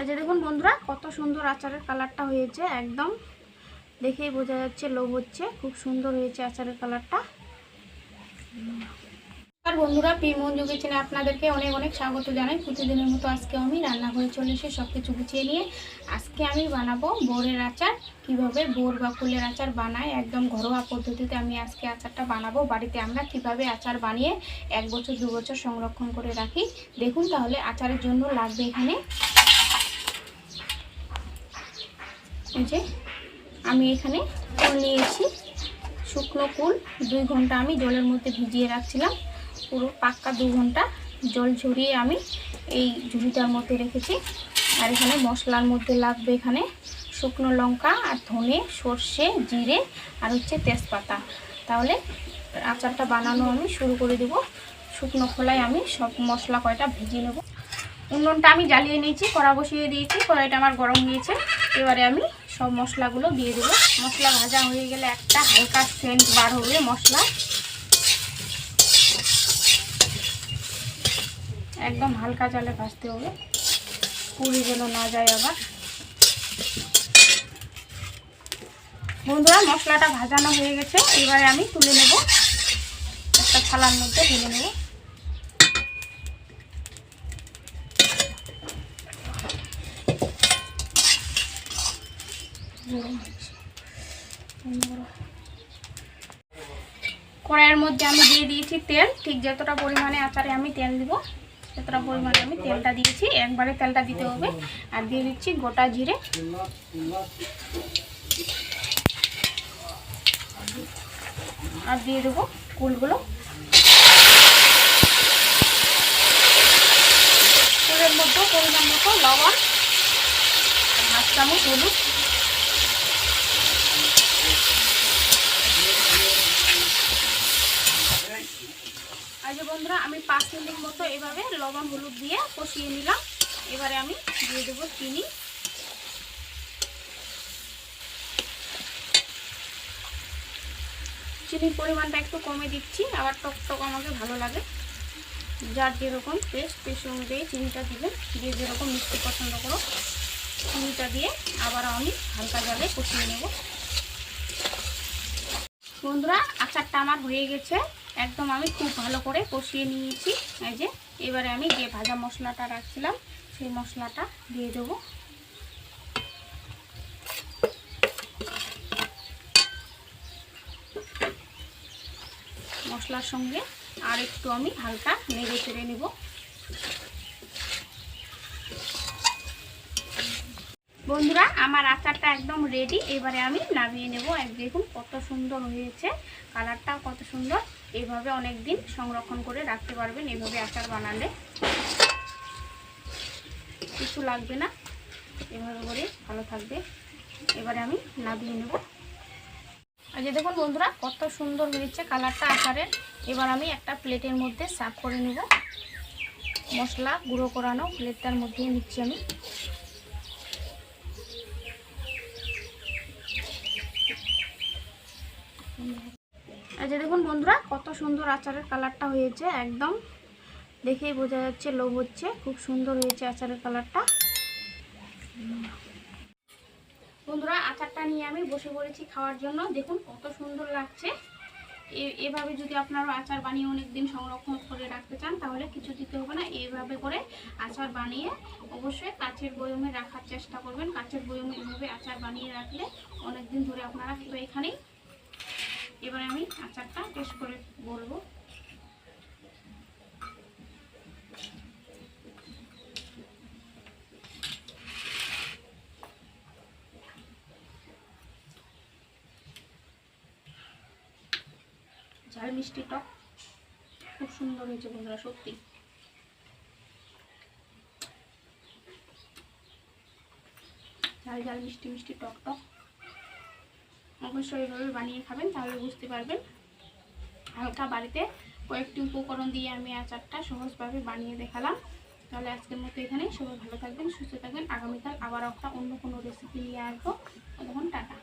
এই যে দেখুন বন্ধুরা, কত সুন্দর আচারের কালারটা হয়েছে, একদম দেখেই বোঝা যাচ্ছে লোভ হচ্ছে, খুব সুন্দর হয়েছে আচারের কালারটা। আর বন্ধুরা যুগে চেনে আপনাদেরকে অনেক অনেক স্বাগত জানাই। প্রতিদিনের মতো আজকে আমি রান্নাঘরে চলে এসে সব কিছু গুছিয়ে নিয়ে আজকে আমি বানাবো বোরের আচার। কীভাবে বোর বা ফুলের আচার বানায়, একদম ঘরোয়া পদ্ধতিতে আমি আজকে আচারটা বানাবো। বাড়িতে আমরা কীভাবে আচার বানিয়ে এক বছর, দু বছর সংরক্ষণ করে রাখি, দেখুন তাহলে আচারের জন্য লাগবে এখানে এই যে আমি এখানে কুল নিয়েছি। শুকনো কুল, দুই ঘণ্টা আমি জলের মধ্যে ভিজিয়ে রাখছিলাম। পুরো পাক্কা দু ঘণ্টা জল ঝরিয়ে আমি এই ঝুড়িটার মধ্যে রেখেছি। আর এখানে মশলার মধ্যে লাগবে এখানে শুকনো লঙ্কা আর ধনে, সর্ষে, জিরে আর হচ্ছে তেজপাতা। তাহলে আচারটা বানানো আমি শুরু করে দেব। শুকনো খোলায় আমি সব মশলা কয়টা ভেজে নেব। উনুনটা আমি জ্বালিয়ে নিয়েছি, কড়া বসিয়ে দিয়েছি, কড়াইটা আমার গরম হয়েছে। এবারে আমি সব মশলাগুলো দিয়ে দেবো। মশলা ভাজা হয়ে গেলে একটা হালকা সেন্ট বার হবে মশলা। একদম হালকা জলে ভাজতে হবে। পুরি যেন না যায় আবার। বন্ধুরা, মশলাটা ভাজানো হয়ে গেছে। এবারে আমি তুলে নেব। একটা থালার মধ্যে ঢেলে নেব। কড়াইয়ের মধ্যে আমি দিয়ে দিয়েছি তেল। ঠিক যতটা পরিমাণে আচারে আমি তেল দিব যতটা পরিমাণে আমি তেলটা দিয়েছি। একবারে তেলটা দিতে হবে। আর দিয়ে দিচ্ছি গোটা জিরে। আর দিয়ে দেবো কুলগুলো। কুলের মধ্যে পরিমাণ মতো লবণ হাফ চামচ হলুদ। বন্ধুরা, আমি পাঁচ মিনিট মতো এভাবে লবণ হলুদ দিয়ে কষিয়ে নিলাম। এবারে আমি দিয়ে দেবো চিনি। চিনির পরিমাণটা একটু কমে দিচ্ছি, আবার টক টক আমাকে ভালো লাগে। যার যেরকম টেস্ট টেস্ট অনুযায়ী চিনিটা দিবেন। যে যেরকম মিষ্টি পছন্দ করো, চিনিটা দিয়ে আবার আমি হালকা জালে কষিয়ে নেব। বন্ধুরা, আচারটা আমার হয়ে গেছে। একদম আমি খুব ভালো করে কষিয়ে নিয়েছি। এই যে, এবারে আমি যে ভাজা মশলাটা রাখছিলাম, সেই মশলাটা দিয়ে দেবো। মশলার সঙ্গে আর একটু আমি হালকা নেড়ে চেড়ে নেব। বন্ধুরা, আমার আচারটা একদম রেডি এবারে আমি নামিয়ে নেব। এক দেখুন কত সুন্দর হয়েছে। কালারটাও কত সুন্দর। এইভাবে অনেক দিন সংরক্ষণ করে রাখতে পারবেন, এভাবে আচার বানালে। কিছু লাগবে না। এভাবে করে ভালো থাকবে। এবারে আমি নামিয়ে নেব। আর যে দেখুন বন্ধুরা, কত সুন্দর হয়েছে কালারটা আচারের। এবার আমি একটা প্লেটের মধ্যে সাফ করে নেব। মশলা গুঁড়ো করানো প্লেটটার মধ্যে নিচ্ছি আমি। এই যে দেখুন বন্ধুরা, কত সুন্দর আচারের কালারটা হয়েছে, একদম দেখেই বোঝা যাচ্ছে লোভ হচ্ছে, খুব সুন্দর হয়েছে আচারের কালারটা। বন্ধুরা, আচারটা নিয়ে আমি বসে পড়েছি খাওয়ার জন্য, দেখুন কত সুন্দর লাগছে। এভাবে যদি আপনারা আচার বানিয়ে অনেক দিন সংরক্ষণ করে রাখতে চান, তাহলে কিছু দিতে হবে না, এইভাবে করে আচার বানিয়ে অবশ্যই কাচের বয়মে রাখার চেষ্টা করবেন। কাচের বয়মে এভাবে আচার বানিয়ে রাখলে অনেক দিন ধরে আপনারা এখানেই এবারে আমি আচারটা টেস্ট করে বলব। ঝাল মিষ্টি টক, খুব সুন্দর হয়েছে বন্ধুরা, সত্যি। ঝাল ঝাল মিষ্টি মিষ্টি টক টক। অবশ্যই এইভাবে বানিয়ে খাবেন, তাহলে বুঝতে পারবেন। হালকা বাড়িতে কয়েকটি উপকরণ দিয়ে আমি আচারটা সহজভাবে বানিয়ে দেখালাম। তাহলে আজকের মতো এখানেই। সবাই ভালো থাকবেন, সুস্থ থাকবেন। আগামীকাল আবার একটা অন্য কোনো রেসিপি নিয়ে আসব। তখন টাটা।